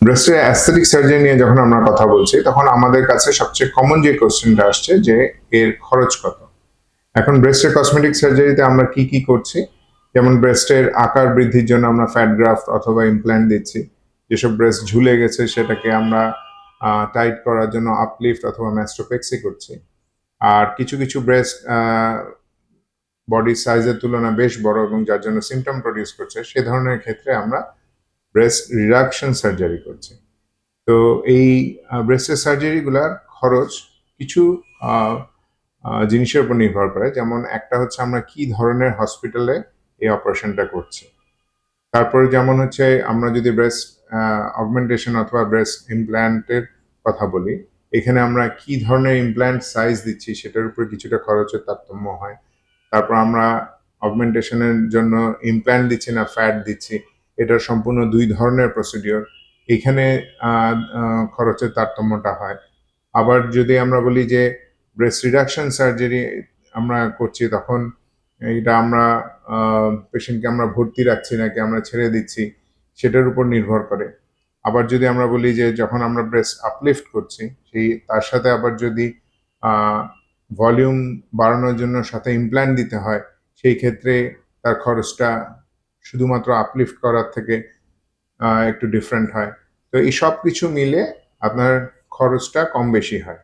ব্রেস্টের aesthetic surgery নিয়ে যখন আমরা কথা বলছি, তখন আমাদের কাছে সবচেয়ে কমন যে কোশ্চেনটা আসছে যে এর খরচ কত? এখন ব্রেস্টের কসমেটিক সার্জারিতে আমরা কি কি করছি? যেমন ব্রেস্টের আকার বৃদ্ধির জন্য আমরা ফ্যাট গ্রাফট অথবা ইমপ্ল্যান্ট দিচ্ছি। যেসব ব্রেস্ট ঝুলে গেছে, সেটাকে আমরা টাইট করার জন্য আপলিফট অথবা ম্যাস্ট্রোপেক্সি করছি। আর কিছু কিছু ব্রেস্ট বডির সাইজের তুলনা বেশ বড় এবং যার জন্য সিমটম প্রডিউস করছে, সে ধরনের ক্ষেত্রে আমরা ব্রেস্ট রিডাকশন সার্জারি করছে। তো এই ব্রেস্টের সার্জারিগুলার খরচ কিছু জিনিসের উপর নির্ভর করে। যেমন একটা হচ্ছে আমরা কি ধরনের হসপিটালে এই অপারেশনটা করছি। তারপরে যেমন হচ্ছে আমরা যদি ব্রেস্ট অগমেন্টেশন অথবা ব্রেস্ট ইমপ্ল্যান্টের কথা বলি, এখানে আমরা কি ধরনের ইমপ্ল্যান্ট সাইজ দিচ্ছি সেটার উপর কিছুটা খরচের তারতম্য হয়। তারপর আমরা অগমেন্টেশনের জন্য ইমপ্ল্যান্ট দিচ্ছি না ফ্যাট দিচ্ছি এটা সম্পূর্ণ দুই ধরনের প্রসিডিওর এখানে খরচের তারতম্যটা হয়। আবার যদি আমরা বলি যে ব্রেস্ট রিডাকশন সার্জারি আমরা করছি, তখন এটা আমরা পেশেন্টকে আমরা ভর্তি রাখছি নাকি আমরা ছেড়ে দিচ্ছি, সেটার উপর নির্ভর করে। আবার যদি আমরা বলি যে যখন আমরা ব্রেস্ট আপলিফট করছি, সেই, তার সাথে আবার যদি ভলিউম বাড়ানোর জন্য সাথে ইমপ্ল্যান্ট দিতে হয়, সেই ক্ষেত্রে তার খরচটা শুধুমাত্র আপলিফট করার থেকে একটু ডিফারেন্ট হয়। তো এই সব কিছু মিলে আপনার খরচটা কম বেশি হয়।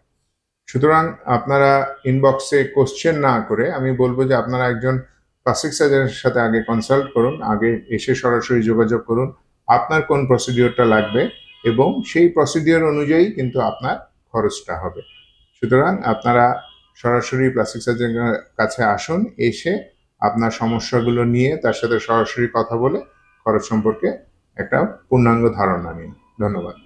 সুতরাং আপনারা ইনবক্সে কোশ্চেন না করে আমি বলব যে আপনারা একজন প্লাস্টিক সার্জনের সাথে আগে কনসাল্ট করুন, আগে এসে সরাসরি যোগাযোগ করুন, আপনার কোন প্রসিডিওরটা লাগবে এবং সেই প্রসিডিওর অনুযায়ী কিন্তু আপনার খরচটা হবে। সুতরাং আপনারা সরাসরি প্লাস্টিক সার্জনের কাছে আসুন, এসে আপনার সমস্যাগুলো নিয়ে তার সাথে সরাসরি কথা বলে খরচ সম্পর্কে একটা পূর্ণাঙ্গ ধারণা নিন। ধন্যবাদ।